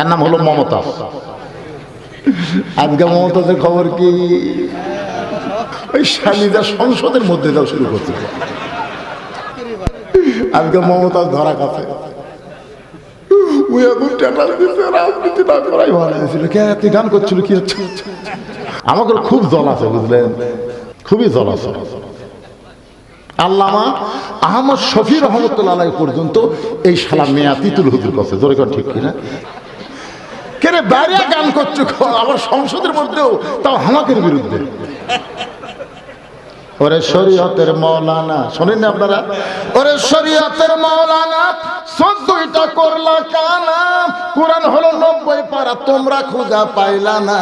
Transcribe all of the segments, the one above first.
এর নাম হলো মমতা আজকে মমতাজের খবর কি? ওই শালিদা সংসদের মধ্যে যাও শুরু করতে আজকে মমতাজ ধরা কাছে রাজনীতি কে গান করছিল, কি আমাকে খুব জল আছে, বুঝলেন? খুবই জল আছে। আল্লামা আহমদ শফি রহমতুল্লাহ পর্যন্ত এই শালা মেয়া তিতুল হুজুর করছে। জোরে ঠিক কিনা? কেরে বাইরে গান করছ? আবার সংসদের মধ্যেও তাও হামাকের বিরুদ্ধে। ওরে শরীয়তের মৌলানা শোনেন না আপনারা? ওরে শরীয়তের মৌলানা চোদ্দটা করলা কানা। কোরআন হলো নব্বই পারা, তোমরা খুঁজা পাইলা না।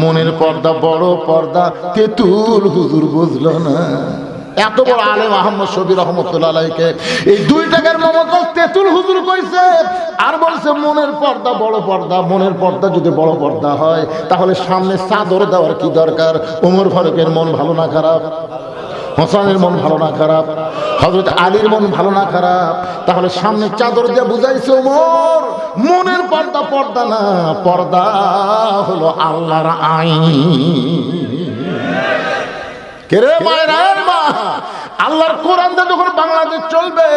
মনের পর্দা, বড় পর্দা, তেতুল হুজুর বুঝলো না। এত বড় আলেম আহমদ শবি রহমতুল্লাহ আলাইকে। এই দুই টাকার মমতাজ তেতুল হুজুর কইছে। আর বলছে, মনের পর্দা বড় পর্দা, মনের পর্দা যদি বড় পর্দা হয়, তাহলে সামনে চাদর দেওয়ার কি দরকার? ওমর ফারুকের মন ভালো না খারাপ? হোসানের মন ভালো না খারাপ? হজরত আলীর মন ভালো না খারাপ? তাহলে সামনে চাদর দিয়ে বুঝাইছে ওমর মনের পর্দা পর্দা না, পর্দা হলো আল্লাহর আইন। কেরে মায়ের মা? আল্লাহর কোরআন দিয়ে যখন বাংলাদেশ চলবে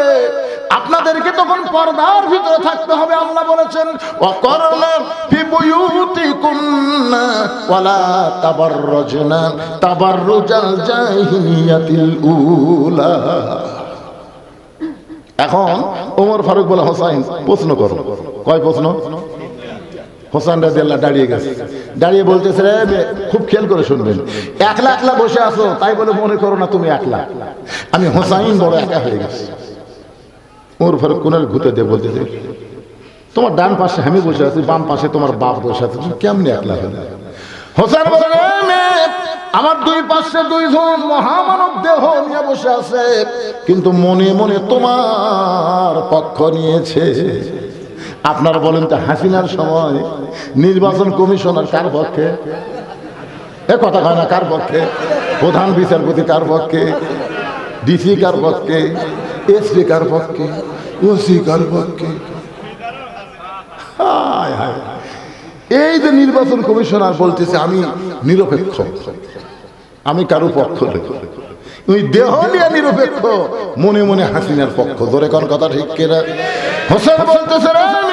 আপনাদেরকে তখন পর্দার ভিতরে থাকতে হবে আল্লাহ বলেছেন অকরনা ফি বুয়ুতিকুন্না ওয়ালা তাবাররুজনা তাবাররুজাল জাহিলিয়াতিল উলা. এখন ওমর ফারুক বলে হোসাইন প্রশ্ন করো। কয় প্রশ্ন? হোসান রাজিয়াল্লাহ দাঁড়িয়ে গেছে। দাঁড়িয়ে বলতেছে, রে খুব খেয়াল করে শুনবেন। একলা একলা বসে আছো, তাই বলে মনে করো না তুমি একলা। আমি হোসাইন বড় একা হয়ে গেছি। ওর ফারুক কোনার ঘুতে দিয়ে বলতেছে, তোমার ডান পাশে আমি বসে আছি, বাম পাশে তোমার বাপ বসে আছে কেমনি একলা হলে? হোসেন বলে আমার দুই পাশে দুইজন মহামানব দেহ নিয়ে বসে আছে, কিন্তু মনে মনে তোমার পক্ষ নিয়েছে। আপনারা বলেন তো, হাসিনার সময় নির্বাচন কমিশনার কার পক্ষে? এ কথা হয় না, কার পক্ষে? প্রধান বিচারপতি কার পক্ষে? ডিসি কার পক্ষে? এসপি কার পক্ষে? ওসি কার পক্ষে? এই যে নির্বাচন কমিশনার বলতেছে, আমি নিরপেক্ষ। আমি কারও পক্ষ ওই দেহ নিরপেক্ষ, মনে মনে হাসিনার পক্ষ। ধরে কোন কথা ঠিক কিনা? হোসেন বলতেছে, "রে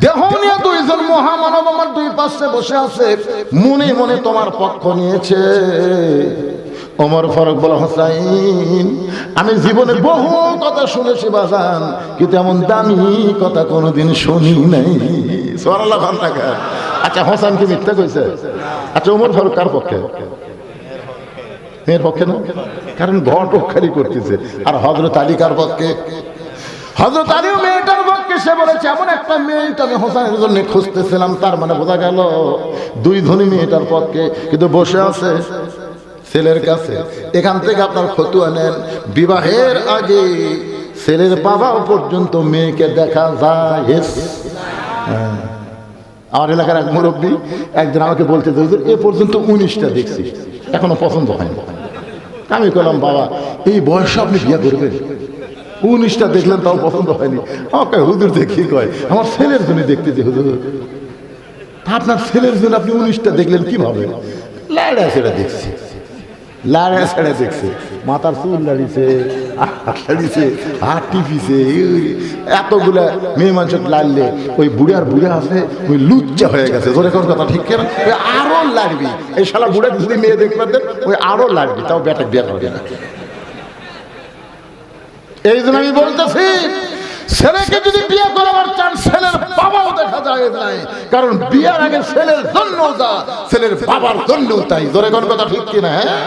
দেহ নিয়ে দুইজন মহামানব আমার দুই পাশে বসে আছে, মনে মনে তোমার পক্ষ নিয়েছে। ওমর ফারুক বলে, হোসাইন, আমি জীবনে বহু কথা শুনেছি বাজান, কিন্তু এমন দামি কথা কোনোদিন শুনি নাই। সোয়ারাল্লাহ খান টাকা আচ্ছা হোসেন কি মিথ্যা কইছে? আচ্ছা ওমর ফারুক কার পক্ষে? মেয়ের পক্ষে না? কারণ ঘর খালি করতেছে। আর হজরত আলী কার পক্ষে? হজরত আলীও মেয়েটার পক্ষে সে বলেছে, এমন একটা মেয়েটা আমি হোসেনের জন্য খুঁজতেছিলাম, তার মানে বোঝা গেল দুই ধনী মেয়েটার পক্ষে কিন্তু বসে আছে ছেলের কাছে। এখান থেকে আপনার ফতুয়া নেন। বিবাহের আগে ছেলের বাবাও পর্যন্ত মেয়েকে দেখা যায়। হ্যাঁ। আমার এলাকার এক মুরব্বী একদিন আমাকে বলতে এ পর্যন্ত উনিশটা দেখছি। এখনও পছন্দ হয়নি। আমি বললাম বাবা, এই বয়সে আপনি বিয়ে করবেন? উনিশটা দেখলেন তাও পছন্দ হয়নি। আমাকে হুজুর দেখি কয়? আমার ছেলের জন্য দেখতেছি হুজুর। আপনার ছেলের জন্য আপনি উনিশটা দেখলেন কীভাবে? লাড়া সেটা দেখছি। লাড়া ছেড়ে দেখছে। মাথার চুল লাড়িছে লাড়িছে, হাত টিপিছে এতগুলা মেয়ে মানুষ লাড়লে ওই বুড়ার বুড়া আছে, ওই লুচ্চা হয়ে গেছে। ধরে কোন কথা ঠিক কেন? ওই আরও লাড়বি। এই শালা বুড়া যদি মেয়ে দেখতে দেন ওই আরও লাড়বি। তাও বেটা বিয়ে করবে না। এই জন্য আমি বলতেছি, ছেলেকে যদি বিয়ে করাবার চান ছেলের বাবাও দেখা যায় নাই। কারণ বিয়ের আগে ছেলের জন্য যা, ছেলের বাবার জন্য তাই। জোরে কোন কথা ঠিক কিনা হ্যাঁ?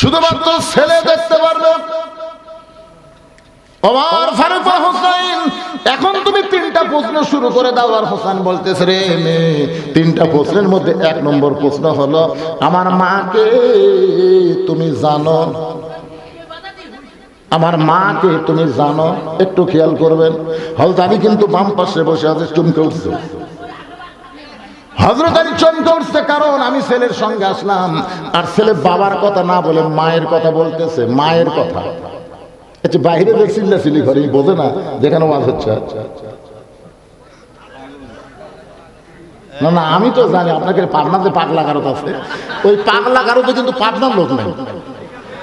শুধুমাত্র ছেলে দেখতে পারবে। ওমর ফারুক হোসেন এখন তুমি তিনটা প্রশ্ন শুরু করে দাও, আর হোসেন বলতেছে, রে মেয়ে, তিনটা প্রশ্নের মধ্যে এক নম্বর প্রশ্ন হলো, আমার মাকে তুমি জানো আমার মাকে তুমি জানো, একটু খেয়াল করবেন। হলদানি কিন্তু বাম পাশে বসে আছে, চমকে উঠছে। হজরত কারণ আমি ছেলের সঙ্গে আসলাম। আর বাবার কথা না বলে মায়ের কথা বলতেছে, মায়ের কথা। বাইরে চিল্লি বোঝে না হচ্ছে। না না, আমি তো জানি, আপনাকে পাবনাতে পাগলা গারত আছে। ওই পাগলা গারতে কিন্তু পাবনার লোক নাই।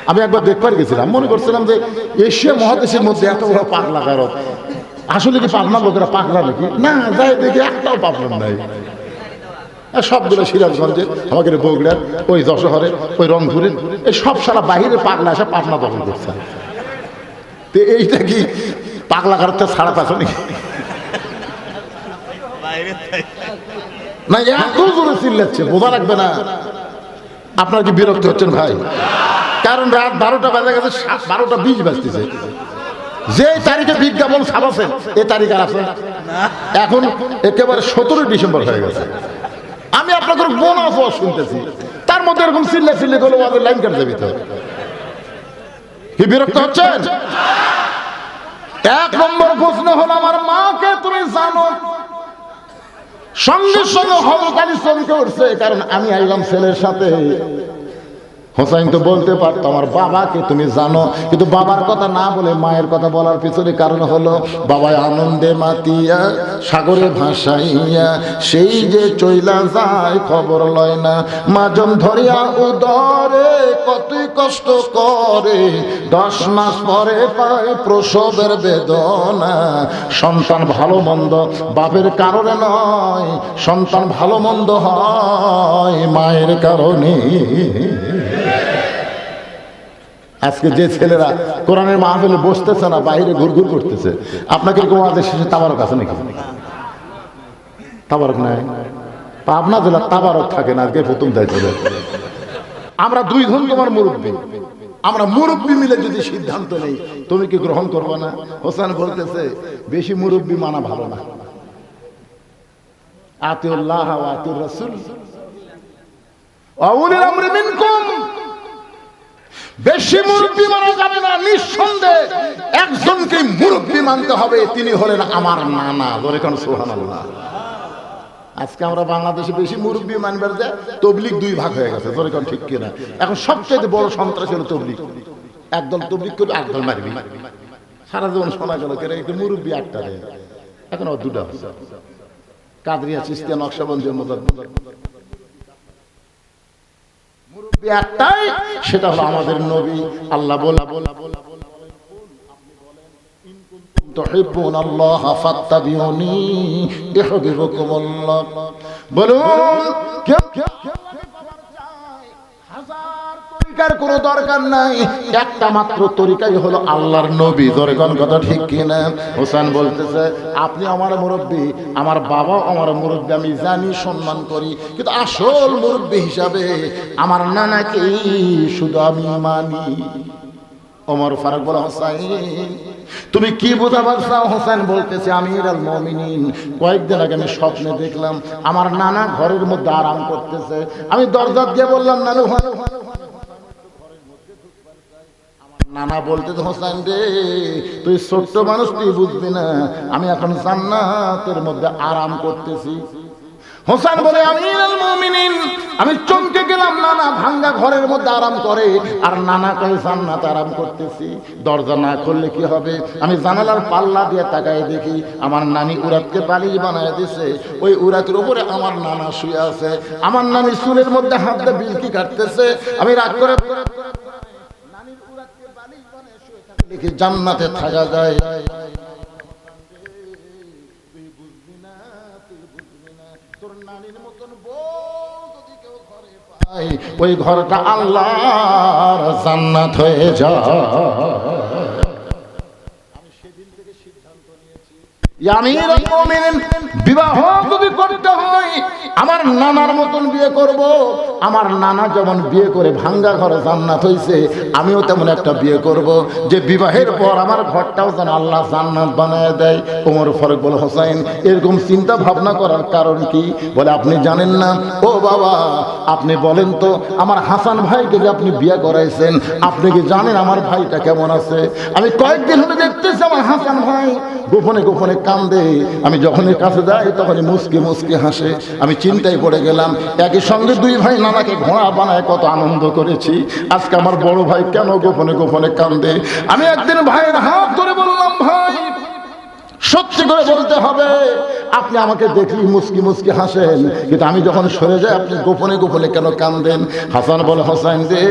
আমি একবার দেখবার গেছিলাম, মনে করছিলাম যে এশিয়া মহাদেশের মধ্যে এত বড় পাগলা গারত আসলে কি পাবনার লোকেরা পাগলা নাকি? না, যাই দেখি, একটাও পাবনার নাই। সবগুলো সিরাজগঞ্জে, আমাদের বগুড়ার, ওই যশোহরের ওই রংপুরের, এই সব সারা বাহিরে পাগলা এসে পাবনা দখল করছে। তো এইটা কি পাগলা গারতটা ছাড়া পাচ্ছ নাকি? না, এত জোরে চিল্লাচ্ছে, বোঝা লাগবে না। আপনার কি বিরক্ত হচ্ছেন ভাই? কারণ রাত বারোটা বাজে গেছে বারোটা বিশ বাজতেছে। যে তারিখে বিজ্ঞাপন ছাপাছেন এ তারিখ আর আছে এখন একেবারে সতেরোই ডিসেম্বর হয়ে গেছে। আমি আপনাদের বোনাস ওয়াজ শুনতেছি। তার মধ্যে এরকম চিল্লা চিল্লি করলে আমাদের লাইন কাটতে হবে। কি বিরক্ত হচ্ছেন? এক নম্বর প্রশ্ন হলো, আমার মাকে তুমি জানো, সঙ্গে সঙ্গে হজরত আলী উঠছে কারণ আমি আইলাম ছেলের সাথে। হোসাইন তো বলতে পারতো, আমার বাবাকে তুমি জানো। কিন্তু বাবার কথা না বলে মায়ের কথা বলার পিছনে কারণ হলো, বাবায় আনন্দে মাতিয়া, সাগরে ভাসাইয়া, সেই যে চইলা যায় খবর লয় না। মাজন ধরিয়া উদরে কতই কষ্ট করে, দশ মাস পরে পায় প্রসবের বেদনা। সন্তান ভালো মন্দ বাপের কারণে নয়, সন্তান ভালো মন্দ হয় মায়ের কারণে। আজকে যে ছেলেরা কোরআনের মাহফিলে বসতেছে না, বাইরে ঘুরঘুর করতেছে, আপনাকে এরকম আমাদের শেষে তাবারক আছে নাকি? তাবারক নাই? পাবনা জেলা তাবারক থাকে না, আজকে প্রথম দায়িত্ব দেয়। আমরা দুই ধন তোমার মুরব্বী। আমরা মুরব্বী মিলে যদি সিদ্ধান্ত নেই, তুমি কি গ্রহণ করবে না? হোসেন বলতেছে, বেশি মুরব্বী মানা ভালো না। আতিউল্লাহ আতিউর রাসূল। আউলিল আমরি মিনকুম। বেশি মুরব্বী মানা যাবে না, নিঃসন্দেহে একজনকে মুরব্বী মানতে হবে, তিনি হলেন আমার নানা। কোন সুবহানাল্লাহ। আজকে আমরা বাংলাদেশে বেশি মুরব্বী মানবার যে তবলিক দুই ভাগ হয়ে গেছে ধরে কোন ঠিক কিনা? এখন সবচেয়ে বড় সন্ত্রাস হলো তবলিক একদল তবলিক করবে একদল মারবি। সারা জীবন শোনা গেল কেন একটু মুরব্বী আটটা দেয় এখন দুটা কাদরিয়া, চিস্তিয়া, নকশাবন্দির মতো। একটাই সেটা হলো আমাদের নবী আল্লাহ বলা বলা বলা تحبون الله فاتبعوني يحببكم الله বলুন তরিকার কোনো দরকার নাই। একটা মাত্র তরিকাই হলো আল্লাহর নবী। ধরে কোন কথা ঠিক কিনা? হোসেন বলতেছে, আপনি আমার মুরব্বী, আমার বাবা আমার মুরব্বী, আমি জানি, সম্মান করি। কিন্তু আসল মুরব্বী হিসাবে আমার নানাকেই শুধু আমি মানি। ওমর ফারুক বলে হোসাইন তুমি কি বোঝাবার চাও? হোসেন বলতেছে আমির আল মমিনিন। কয়েকদিন আগে আমি স্বপ্নে দেখলাম, আমার নানা ঘরের মধ্যে আরাম করতেছে। আমি দরজা দিয়ে বললাম, নানু ভালো ভালো নানা বলতে হোসেন রে, তুই ছোট্ট মানুষ, তুই বুঝবি না। আমি এখন জান্নাতের মধ্যে আরাম করতেছি। হোসেন বলে মুমিনিন, আমি চমকে গেলাম, নানা ভাঙ্গা ঘরের মধ্যে আরাম করে, আর নানা কয়ে জান্নাত আরাম করতেছি। দরজা না খুললে কি হবে? আমি জানালার পাল্লা দিয়ে তাকায় দেখি, আমার নানি উরাতকে বালিশ বানায় দিছে। ওই উরাতের উপরে আমার নানা শুয়ে আছে। আমার নানি চুলের মধ্যে হাত দিয়ে বিলকি কাটতেছে। আমি রাগ করে নানির উরাতকে বালিশ বানায় শুয়ে থাকে দেখি জান্নাতে থাকা যায়। ওই ঘরটা আল্লাহর জান্নাত হয়ে যায়। আমির মুমিনিন, বিবাহ যদি করতে হয় আমার নানার মতন বিয়ে করব। আমার নানা যেমন বিয়ে করে ভাঙ্গা ঘরে জান্নাত হইছে, আমিও তেমন একটা বিয়ে করব। যে বিবাহের পর আমার ঘরটাও যেন আল্লাহ জান্নাত বানায় দেয়, ওমর ফারুক বলে, হোসাইন, এরকম চিন্তা ভাবনা করার কারণ কি? বলে, আপনি জানেন না। ও বাবা, আপনি বলেন তো, আমার হাসান ভাইকে যে আপনি বিয়ে করাইছেন, আপনি কি জানেন আমার ভাইটা কেমন আছে? আমি কয়েকদিন হলে দেখতেছি আমার হাসান ভাই গোপনে গোপনে কান্দে। আমি যখনই কাছে যাই, তখনই মুসকে মুসকে হাসে। আমি চিন্তায় পড়ে গেলাম। একই সঙ্গে দুই ভাই নানাকে ঘোড়া বানায় কত আনন্দ করেছি। আজকে আমার বড় ভাই কেন গোপনে গোপনে কান্দে? আমি একদিন ভাইয়ের হাত ধরে বললাম, ভাই সত্যি করে বলতে হবে, আপনি আমাকে দেখলি মুসকি মুসকি হাসেন। কিন্তু আমি যখন সরে যাই, আপনি গোপনে গোপনে কেন কান্দেন? হাসান বলে হোসাইন দে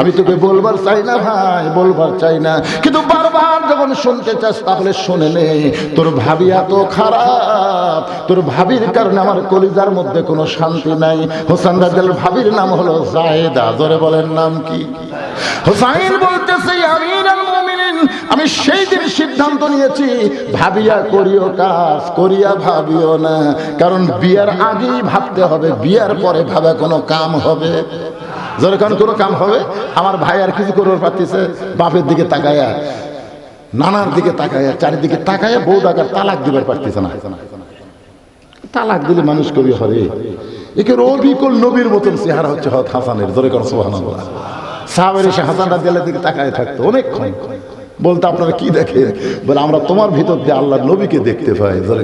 আমি তোকে বলবার চাই না ভাই, বলবার চাই না। কিন্তু বারবার যখন শুনতে চাস, তাহলে শুনে নে, তোর ভাবি এত খারাপ। তোর ভাবির কারণে আমার কলিজার মধ্যে কোনো শান্তি নাই। হোসান রাজাল ভাবির নাম হলো জায়েদা, জোরে বলেন নাম কি? হোসাইন বলতেছে আল মুমিনিন আমি সেই দিন সিদ্ধান্ত নিয়েছি, ভাবিয়া করিও কাজ, করিয়া ভাবিও না। কারণ বিয়ার আগেই ভাবতে হবে, বিয়ার পরে ভাবে কোনো কাম হবে। যখন কোনো কাম হবে? আমার ভাই আর কিছু করবার পারতেছে, বাপের দিকে তাকায়া, নানার দিকে তাকায়া, চারিদিকে তাকায়া বউ ডাকার তালাক দিবার পারতেছে না। তালাক দিলে মানুষ কবি হবে। একে অবিকল নবীর মতন চেহারা হচ্ছে হত হাসানের ধরে কর সোহান সাহাবের এসে হাসান রাজিয়ালের দিকে তাকায় থাকতো অনেকক্ষণ। বলতে আপনারা কি দেখে? বলে, আমরা তোমার ভিতর দিয়ে আল্লাহ নবীকে দেখতে পাই। ধরে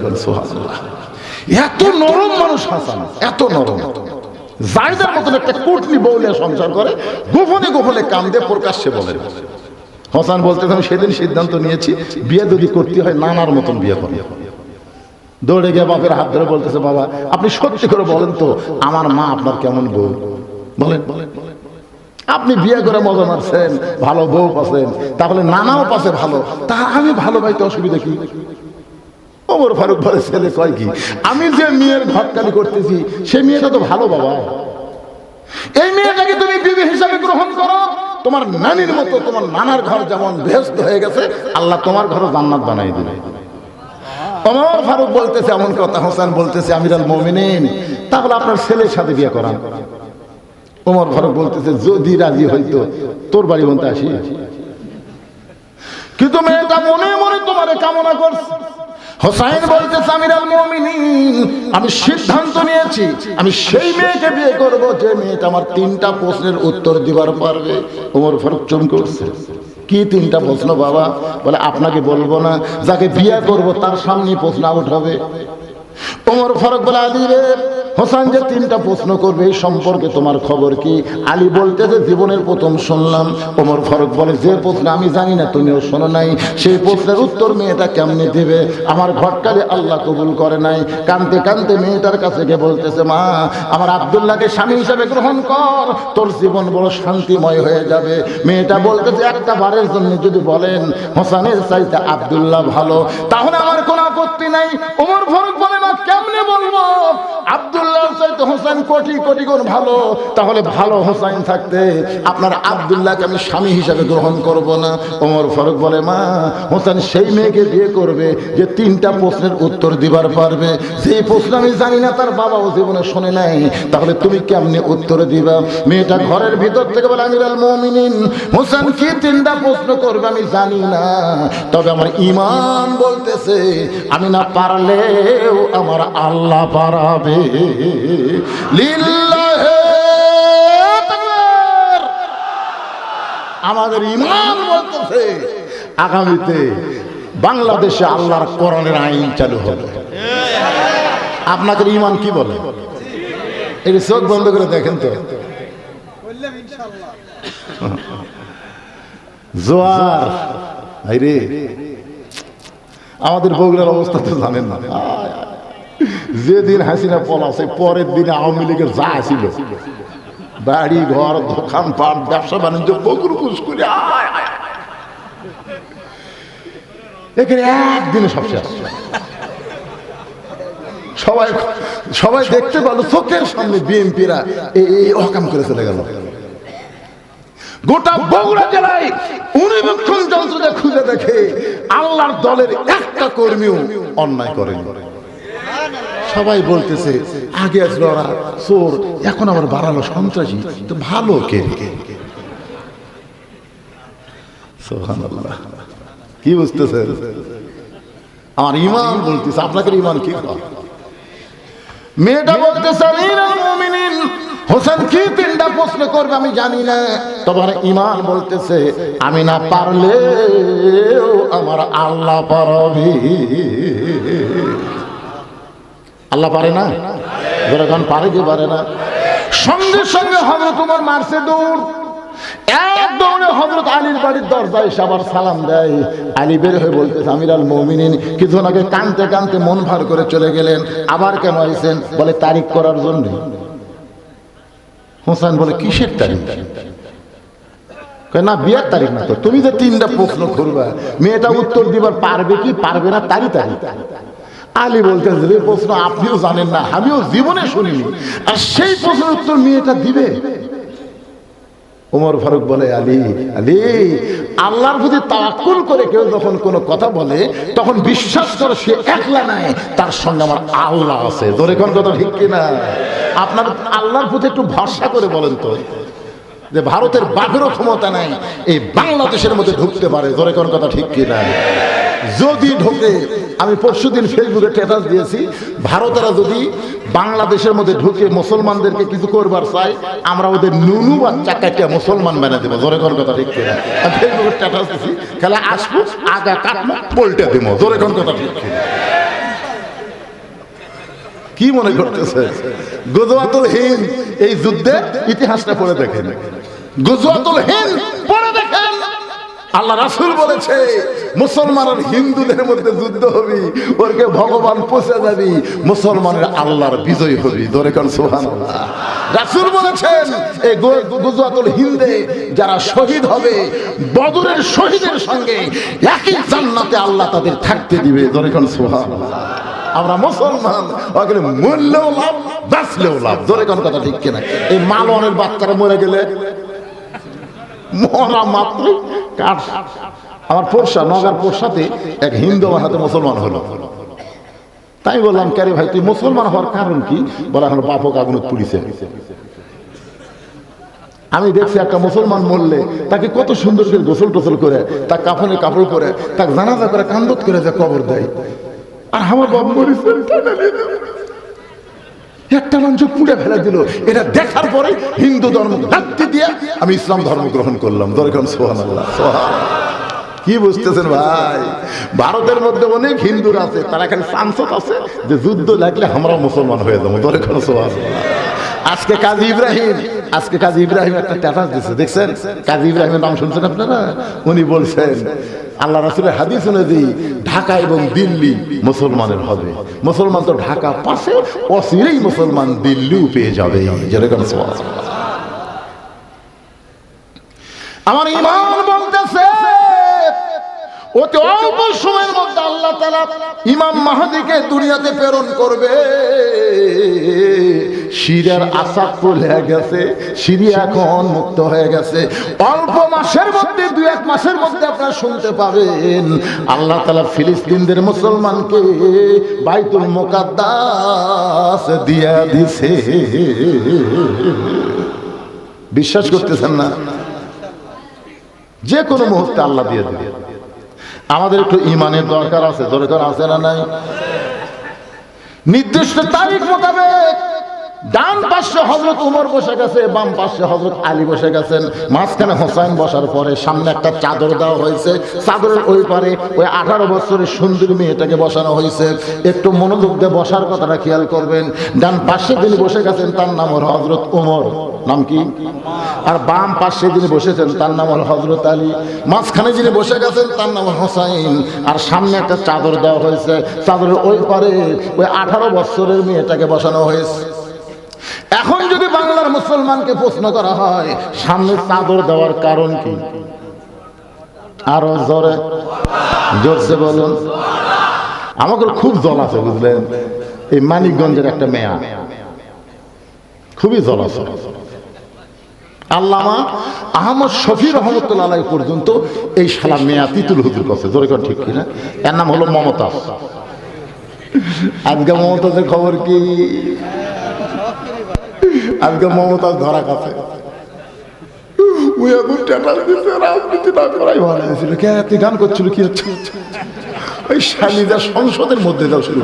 এত নরম মানুষ হাসান, এত নরম। জায়দার মতন একটা কুটনি বউলে সংসার করে, গোপনে গোপনে কান্দে, প্রকাশ্যে বলে। হাসান বলতে, আমি সেদিন সিদ্ধান্ত নিয়েছি, বিয়ে যদি করতে হয়, নানার মতন বিয়ে করবে। দৌড়ে গিয়ে বাপের হাত ধরে বলতেছে, বাবা, আপনি সত্যি করে বলেন তো, আমার মা আপনার কেমন বউ? বলেন বলেন বলেন। আপনি বিয়ে করে মজা মারছেন, ভালো বউ পাচ্ছেন, তাহলে নানাও পাশে ভালো। তা আমি ভালো পাইতে অসুবিধা কি? ওমর ফারুক বলে ছেলে কয় কি? আমি যে মেয়ের ঘটকালি করতেছি, সে মেয়েটা তো ভালো বাবা। এই মেয়েটাকে তুমি বিবি হিসাবে গ্রহণ করো। তোমার নানির মতো তোমার নানার ঘর যেমন বেহস্ত হয়ে গেছে, আল্লাহ তোমার ঘরও জান্নাত বানাই দিবে। ওমর ফারুক বলতেছে, এমন কথা হোসেন বলতেছে, আমিরাল মমিনিন, তাহলে আপনার ছেলের সাথে বিয়ে করান। ওমর ফারুক বলতেছে, যদি রাজি হইতো, তোর বাড়ি বলতে আসি? কিন্তু মেয়েটা মনে মনে তোমারে কামনা করছে। হোসাইন বলতেছে মমিনিন, আমি সিদ্ধান্ত নিয়েছি, আমি সেই মেয়েকে বিয়ে করব, যে মেয়েটা আমার তিনটা প্রশ্নের উত্তর দিবার পারবে। ওমর ফারুক চুম করছে কি তিনটা প্রশ্ন বাবা? বলে, আপনাকে বলব না, যাকে বিয়ে করব তার সামনে প্রশ্ন আউট হবে। ওমর ফারুক বলে, আলী হোসেন যে তিনটা প্রশ্ন করবে, এই সম্পর্কে তোমার খবর কি? আলী বলতে যে জীবনের প্রথম শুনলাম, ওমর ফারুক বলে, যে প্রশ্ন আমি জানি না, তুমিও শোনো নাই। সেই প্রশ্নের উত্তর মেয়েটা কেমনে দেবে? আমার ঘটকালে আল্লাহ কবুল করে নাই। কানতে কানতে মেয়েটার কাছে গিয়ে বলতেছে, মা, আমার আবদুল্লাহকে স্বামী হিসাবে গ্রহণ কর, তোর জীবন বড় শান্তিময় হয়ে যাবে। মেয়েটা বলতেছে, একটা বারের জন্য যদি বলেন, হোসানের চাইতে আবদুল্লাহ ভালো। তাহলে আমার কোনো আপত্তি নাই। ওমর ফারুক বলে, মা, কেমনে বলব? আবদুল্লাহ চাইতে হোসেন কোটি কোটি ভালো। তাহলে ভালো হোসাইন থাকতে আপনার আবদুল্লাহকে আমি স্বামী হিসাবে গ্রহণ করব না। ওমর ফারুক বলে, মা, হোসেন সেই মেয়েকে বিয়ে করবে যে তিনটা প্রশ্নের উত্তর দিবার পারবে। সেই প্রশ্ন আমি জানি না, তার বাবাও জীবনে শোনে নাই। তাহলে তুমি কেমনি উত্তর দিবা? মেয়েটা ঘরের ভিতর থেকে বলে, আমিরাল মমিনিন, হোসেন কি তিনটা প্রশ্ন করবে আমি জানি না। তবে আমার ইমান বলতেছে, আমি না পারলেও আমার আল্লাহ পারাবে আমাদের ইমান বলতেছে, আগামীতে বাংলাদেশে আল্লাহর কোরআনের আইন চালু হবে। আপনাদের ইমান কি বলে? এই চোখ বন্ধ করে দেখেন তো। জোয়ার। আমাদের বগুড়ার অবস্থা তো জানেন না। যেদিন হাসিনা পলাছে পরের দিনে আওয়ামী লীগের যা ছিল। বাড়ি, ঘর, দোকান, পাট, ব্যবসা, বাণিজ্য বকুর করে। এখানে একদিনে সব শেষ। সবাই সবাই দেখতে পেল, চোখের সামনে বিএনপিরা এই অকাম করে চলে গেল। গোটা বগুড়া জেলায় উনিবক্ষণ যন্ত্রটা খুঁজে দেখে আল্লাহর দলের একটা কর্মীও অন্যায় করেন। সবাই বলতেছে, আগে ওরা চোর, এখন আবার বাড়ালো সন্ত্রাসী। তো ভালো কে। কি বুঝতেছে আমার ইমান বলতেছে আপনাকে ইমান কি? মেয়েটা বলতেছে হোসেন কি তিনটা প্রশ্ন করবে আমি জানি না। তোমার ইমান বলতেছে, আমি না পারলে আমার আল্লাহ পারবে। আল্লাহ পারে না? যেরকম পারে কি পারে না? সঙ্গে সঙ্গে হবে তোমার মারছে দৌড়। এক দৌড়ে হজরত আলীর বাড়ির দরজায় এসে আবার সালাম দেয়। আলী বের হয়ে বলতেছে আমির আল মৌমিনিন কিছুক্ষণ আগে কানতে কানতে মন ভার করে চলে গেলেন। আবার কেন আইছেন? বলে, তারিখ করার জন্য। হোসেন বলে, কিসের তারিখ? না, বিয়ের তারিখ না তো। তুমি যে তিনটা প্রশ্ন করবা, মেয়েটা উত্তর দিবার পারবে কি পারবে না, তারই তারিখ। আলী বলতেন যে প্রশ্ন আপনিও জানেন না, আমিও জীবনে শুনিনি। আর সেই প্রশ্নের উত্তর মেয়েটা দিবে। ওমর ফারুক বলে, আলী আলী, আল্লাহর প্রতি তাকুল করে কেউ যখন কোনো কথা বলে, তখন বিশ্বাস করে সে একলা নাই, তার সঙ্গে আমার আল্লাহ আছে। ধরে কোন কথা ঠিক কিনা? আপনার আল্লাহর প্রতি একটু ভরসা করে বলেন তো, যে ভারতের বাঘেরও ক্ষমতা নাই, এই বাংলাদেশের মধ্যে ঢুকতে পারে। ধরে কোন কথা ঠিক কিনা? যদি ঢোকে, আমি পরশুদিন ফেসবুকে স্ট্যাটাস দিয়েছি, ভারতেরা যদি বাংলাদেশের মধ্যে ঢুকে মুসলমানদেরকে কিছু করবার চাই আমরা ওদের নুনু বাচ্চা কাটিয়া মুসলমান বানিয়ে দেবো। জোরে কোন কথা ঠিক আমি ফেসবুকে স্ট্যাটাস দিয়েছি খেলা আসব আগা কাটবো, পল্টে দেবো জোরে কোন কথা ঠিক কি মনে করতেছে? গজওয়াতুল হিন্দ, এই যুদ্ধে ইতিহাসটা পড়ে দেখেন। গজওয়াতুল হিন্দ পড়ে দেখেন। আল্লাহ রাসূল বলেছে মুসলমানের হিন্দুদের মধ্যে যুদ্ধ হবি, ওরকে ভগবান পৌঁছে যাবি, মুসলমানের আল্লাহর বিজয় হবি। কারণ সুবহানাল্লাহ। রাসূল বলেছেন এই গ- গজওয়াতুল হিন্দে যারা শহীদ হবে, বদরের শহীদের সঙ্গে একই জান্নাতে আল্লাহ তাদের থাকতে দিবে। কারণ সুবহানাল্লাহ। আমরা মুসলমান মরলেও লাভ, বাঁচলেও লাভ। ধরে কোন কথা ঠিক কিনা। এই মালনের বাচ্চারা মরে গেলে মরা মাত্র আমার পোরশা নগার পোরশাতে এক হিন্দু আমার হাতে মুসলমান হলো। তাই বললাম ক্যারে ভাই, তুই মুসলমান হওয়ার কারণ কি? বলে, এখন বাপক আগুন পুলিশে। আমি দেখছি একটা মুসলমান মরলে তাকে কত সুন্দর করে গোসল টোসল করে, তার কাফনে কাপড় করে তাকে জানাজা করে, কান্দত করে যে কবর দেয়। আর আমার বাপ দিল। একটা রঞ্জক পুড়ে ফেলে দিল। এটা দেখার পরে হিন্দু ধর্ম ঘাটতি দিয়ে আমি ইসলাম ধর্ম গ্রহণ করলাম। দরকার সোহান আল্লাহ কি বুঝতেছেন ভাই? ভারতের মধ্যে অনেক হিন্দুরা আছে, তারা এখানে সাংসদ আছে, যে যুদ্ধ লাগলে আমরা মুসলমান হয়ে যাব। দরকার সোহান আজকে কাজী ইব্রাহিম আজকে কাজী ইব্রাহিম একটা স্ট্যাটাস দিচ্ছে দেখছেন? কাজী ইব্রাহিমের নাম শুনছেন আপনারা? উনি বলছেন, আল্লাহ রাসুলের হাদিস অনুযায়ী ঢাকা এবং দিল্লি মুসলমানের হবে। মুসলমান তো ঢাকা পাশে, অচিরেই মুসলমান দিল্লিও পেয়ে যাবে। যেরকম আমার ইমান বলতেছে অতি অল্প সময়ের মধ্যে আল্লাহ তালা ইমাম মাহাদিকে দুনিয়াতে প্রেরণ করবে। সিরিয়ার আশা চলে গেছে, সিরিয়া এখন মুক্ত হয়ে গেছে। অল্প মাসের মধ্যে, দুই এক মাসের মধ্যে আপনারা শুনতে পাবেন। আল্লাহ তালা ফিলিস্তিনদের মুসলমানকে বাইতুল মোকাদ্দাস দিয়া দিছে। বিশ্বাস করতেছেন না? যে কোনো মুহূর্তে আল্লাহ দিয়ে দেবে আমাদের একটু ইমানের দরকার আছে দরকার আছে না নাই? নির্দিষ্ট তারিখ মোতাবেক ডান পাশে হজরত উমর বসে গেছে, বাম পাশে হজরত আলী বসে গেছেন। মাঝখানে হোসাইন বসার পরে সামনে একটা চাদর দেওয়া হয়েছে। চাদরের ওই পারে ওই আঠারো বছরের সুন্দরী মেয়েটাকে বসানো হয়েছে। একটু মনোযোগ দিয়ে বসার কথাটা খেয়াল করবেন। ডান পাশে যিনি বসে গেছেন, তার নাম হল হজরত উমর। নাম কি? আর বাম পাশে যিনি বসেছেন, তার নাম হল হজরত আলী। মাঝখানে যিনি বসে গেছেন, তার নাম হোসাইন। আর সামনে একটা চাদর দেওয়া হয়েছে। চাদরের ওই পারে ওই আঠারো বছরের মেয়েটাকে বসানো হয়েছে। এখন যদি বাংলার মুসলমানকে প্রশ্ন করা হয়, সামনে চাদর দেওয়ার কারণ কি? আরও জোরে, জোরসে বলুন। আমাকে খুব জল আছে, বুঝলেন? এই মানিকগঞ্জের একটা মেয়া। খুবই জল আছে। আল্লামা আহমদ শফি রহমতুল্লাহ পর্যন্ত এই শালা মেয়া তিতুল হুজুর কাছে জোরে কর ঠিক কিনা? এর নাম হলো মমতাজ। আজকে মমতাজের খবর কি? আজকে মমতাজ ধরা কাছে ওই ভালো হয়েছিল। কে গান সংসদের মধ্যে শুরু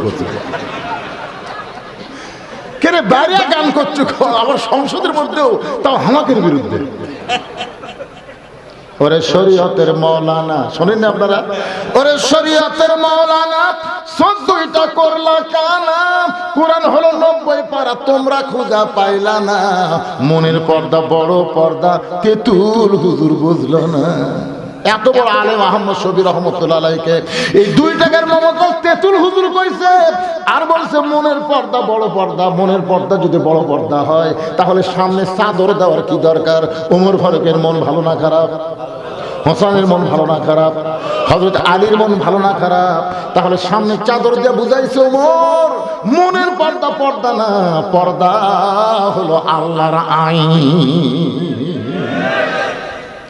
বাইরে গান করছ? আবার সংসদের মধ্যেও তাও হামাকের বিরুদ্ধে। ওরে শরীয়তের মৌলানা শোনেন আপনারা? ওরে শরীয়তের মৌলানা সদ্দুইটা করলা কানা, কোরআন হলো নব্বই পারা, তোমরা খোঁজা পাইলা না। মনের পর্দা, বড় পর্দা, তেতুল হুজুর বুঝলো না। এত বড় আলেম আহমদ শবীর রহমতুল্লাহ আলাইকে। এই দুই টাকার মমতাজ তেতুল হুজুর কইছে, আর বলছে, মনের পর্দা বড় পর্দা, মনের পর্দা যদি বড় পর্দা হয়, তাহলে সামনে চাদর দেওয়ার কি দরকার? ওমর ফারুকের মন ভালো না খারাপ? হোসানের মন ভালো না খারাপ? হজরত আলীর মন ভালো না খারাপ? তাহলে সামনে চাদর দিয়ে বুঝাইছে ওমর মনের পর্দা পর্দা না, পর্দা হলো আল্লাহর আইন।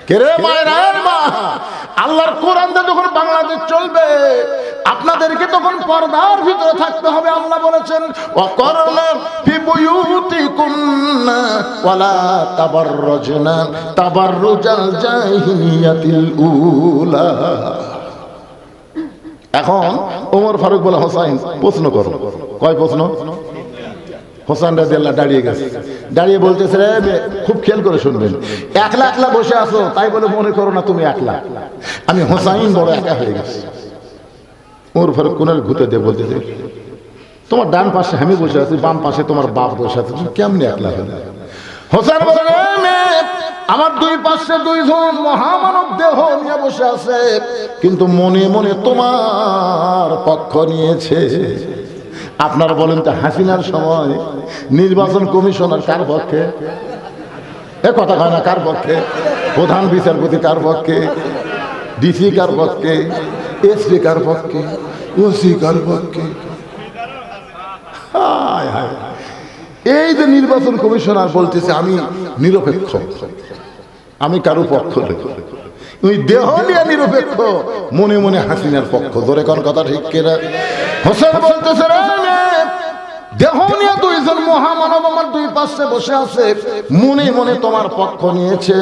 কেরে মায়ের মা? আল্লাহর কোরআন দিয়ে যখন বাংলাদেশ চলবে আপনাদেরকে তখন পর্দার ভিতরে থাকতে হবে আল্লাহ বলেছেন অকরনা ফি বুয়ুতিকুন্না ওয়ালা তাবাররুজনা তাবাররুজাল জাহিলিয়াতিল উলা. এখন ওমর ফারুক বলে হোসাইন প্রশ্ন করো। কয় প্রশ্ন? হোসান রাজিয়াল্লাহ দাঁড়িয়ে গেছে। দাঁড়িয়ে বলতেছে, রে খুব খেয়াল করে শুনবেন। একলা একলা বসে আছো, তাই বলে মনে করো না তুমি একলা। আমি হোসাইন বড় একা হয়ে গেছি। ওর ফারুক কোনার ঘুতে দিয়ে বলতেছে, তোমার ডান পাশে আমি বসে আছি, বাম পাশে তোমার বাপ বসে আছে কেমনি একলা হলে? হোসেন বলে আমার দুই পাশে দুইজন মহামানব দেহ নিয়ে বসে আছে, কিন্তু মনে মনে তোমার পক্ষ নিয়েছে। আপনারা বলেন তো, হাসিনার সময় নির্বাচন কমিশনার কার পক্ষে? এ কথা হয় না, কার পক্ষে? প্রধান বিচারপতি কার পক্ষে? ডিসি কার পক্ষে? এসপি কার পক্ষে? ওসি কার পক্ষে? এই যে নির্বাচন কমিশনার বলতেছে, আমি নিরপেক্ষ। আমি কারও পক্ষ ওই দেহ নিরপেক্ষ, মনে মনে হাসিনার পক্ষ। ধরে কোন কথা ঠিক কিনা? হোসেন বলতেছে, "রে দেহ নিয়ে দুইজন মহামানব আমার দুই পাশে বসে আছে, মনে মনে তোমার পক্ষ নিয়েছে।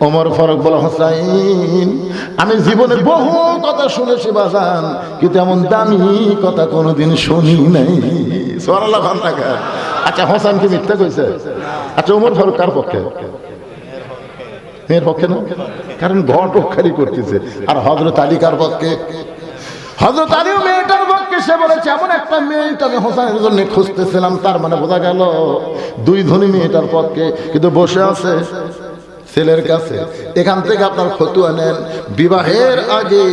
ওমর ফারুক বলে, হোসাইন, আমি জীবনে বহু কথা শুনেছি বাজান, কিন্তু এমন দামি কথা কোনোদিন শুনি নাই। সোয়ারাল্লাহ খান টাকা আচ্ছা হোসেন কি মিথ্যা কইছে? আচ্ছা ওমর ফারুক কার পক্ষে? মেয়ের পক্ষে না? কারণ ঘর টুকখারি করতেছে। আর হজরত আলী কার পক্ষে? হজরত আলীও মেয়েটার পক্ষে সে বলেছে, এমন একটা মেয়েটা আমি হোসেনের জন্য খুঁজতেছিলাম, তার মানে বোঝা গেল দুই ধনী মেয়েটার পক্ষে কিন্তু বসে আছে ছেলের কাছে। এখান থেকে আপনার ফতুয়া নেন। বিবাহের আগে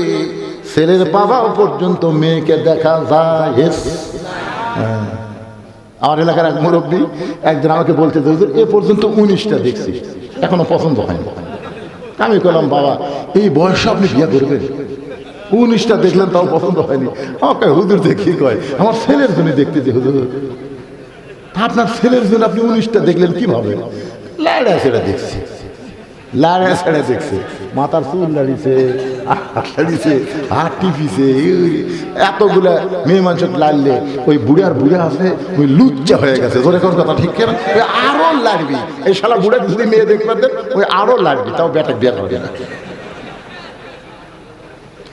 ছেলের বাবাও পর্যন্ত মেয়েকে দেখা যায়। হ্যাঁ। আমার এলাকার এক মুরব্বী একদিন আমাকে বলতে এ পর্যন্ত উনিশটা দেখছি, এখনও পছন্দ হয়নি। আমি বললাম বাবা, এই বয়সে আপনি বিয়ে করবেন? উনিশটা দেখলেন তাও পছন্দ হয়নি। আমাকে হুজুর দেখি কয়? আমার ছেলের জন্য দেখতেছি হুজুর। আপনার ছেলের জন্য আপনি উনিশটা দেখলেন কীভাবে? লাড়া সেটা দেখছি। লাড়া ছেড়ে দেখছে। মাথার চুল লাড়িছে লাড়িছে, হাত টিপিছে এতগুলা মেয়ে মানুষ লাড়লে ওই বুড়ার বুড়া আছে, ওই লুচ্চা হয়ে গেছে। ধরে কোন কথা ঠিক কেন? ওই আরও লাড়বি। এই শালা বুড়া যদি মেয়ে দেখতে দেন ওই আরও লাড়বি। তাও বেটা বিয়ে করবে না।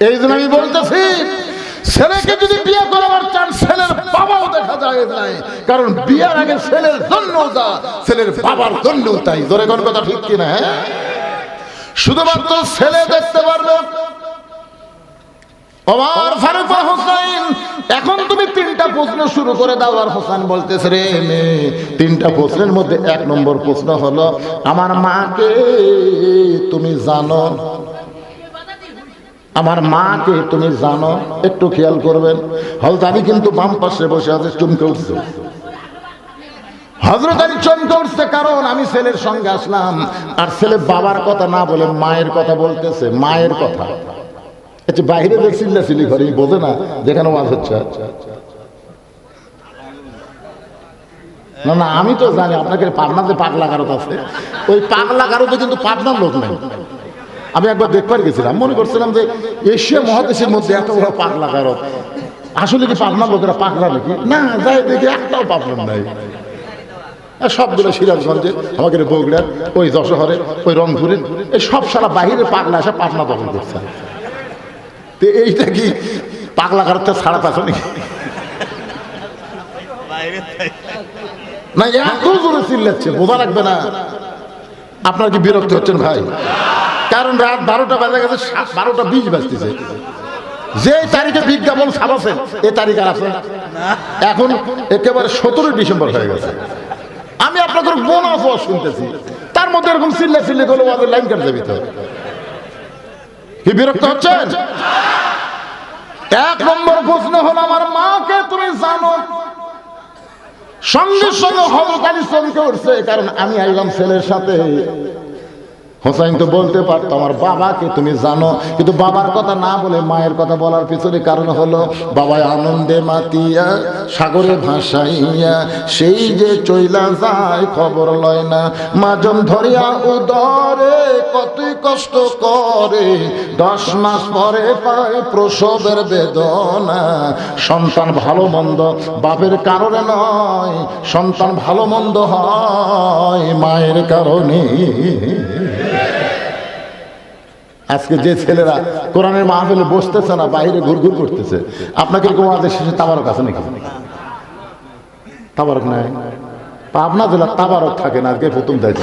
এই জন্য আমি বলতেছি, ছেলেকে যদি বিয়ে করাবার চান ছেলের বাবাও দেখা যায় নাই। কারণ বিয়ের আগে ছেলের জন্য যা, ছেলের বাবার জন্য তাই। জোরে কোন কথা ঠিক কিনা হ্যাঁ? শুধুমাত্র ছেলে দেখতে পারবে। ওমর ফারুক হোসেন এখন তুমি তিনটা প্রশ্ন শুরু করে দাও, আর হোসেন বলতেছে, রে মেয়ে, তিনটা প্রশ্নের মধ্যে এক নম্বর প্রশ্ন হলো, আমার মাকে তুমি জানো আমার মাকে তুমি জানো, একটু খেয়াল করবেন। হলদানি কিন্তু বাম পাশে বসে আছে, চমকে উঠছে। হজরত কারণ আমি ছেলের সঙ্গে আসলাম। আর বাবার কথা না বলে মায়ের কথা বলতেছে, মায়ের কথা। বাইরে ঘরে বোঝে না যেখানে না না, আমি তো জানি, আপনাকে পাবনাতে পাগলা গারত আছে। ওই পাগলা গারতে কিন্তু পাবনার লোক নাই। আমি একবার দেখবার গেছিলাম, মনে করছিলাম যে এশিয়া মহাদেশের মধ্যে এত বড় পাগলা গারত আসলে কি পাবনার লোকেরা পাগলা নাকি? না, যাই দেখি, একটাও পাবনার নাই। সবগুলো সিরাজগঞ্জে, আমাদের বগুড়ার, ওই যশোহরের ওই রংপুরের, এই সব সারা বাহিরে পাগলা এসে পাবনা দখল করছে। তো এইটা কি পাগলা কারতে ছাড়া পাচ্ছ নাকি? না, এত জোরে চিল্লাচ্ছে, বোঝা লাগবে না। আপনার কি বিরক্ত হচ্ছেন ভাই? কারণ রাত বারোটা বাজে গেছে বারোটা বিশ বাজতেছে। যে তারিখে বিজ্ঞাপন ছাপাছেন এ তারিখ আর আছে এখন একেবারে সতেরোই ডিসেম্বর হয়ে গেছে। আমি আপনাদের বোনাস ওয়াজ শুনতেছি। তার মধ্যে এরকম চিল্লা চিল্লি করলে আমাদের লাইন কাটতে হবে। কি বিরক্ত হচ্ছেন? এক নম্বর প্রশ্ন হলো, আমার মাকে তুমি জানো, সঙ্গে সঙ্গে হজরত আলী উঠছে কারণ আমি আইলাম ছেলের সাথে। হোসাইন তো বলতে পারতো, আমার বাবাকে তুমি জানো। কিন্তু বাবার কথা না বলে মায়ের কথা বলার পিছনে কারণ হলো বাবা আনন্দে মাতিয়া, সাগরে ভাসাইয়া, সেই যে চইলা যায় খবর লয় না। মাজন ধরিয়া উদরে কতই কষ্ট করে, দশ মাস পরে পায় প্রসবের বেদনা। সন্তান ভালো মন্দ বাপের কারণে নয়, সন্তান ভালো মন্দ হয় মায়ের কারণে। আজকে যে ছেলেরা কোরআনের মাহফিলে বসতেছে না, বাইরে ঘুর ঘুর করতেছে, আপনাকে এরকম আমাদের শেষে তাবারক আছে নাকি? তাবারক নাই? পাবনা জেলার তাবারক থাকে না, আজকে প্রথম দায়িত্ব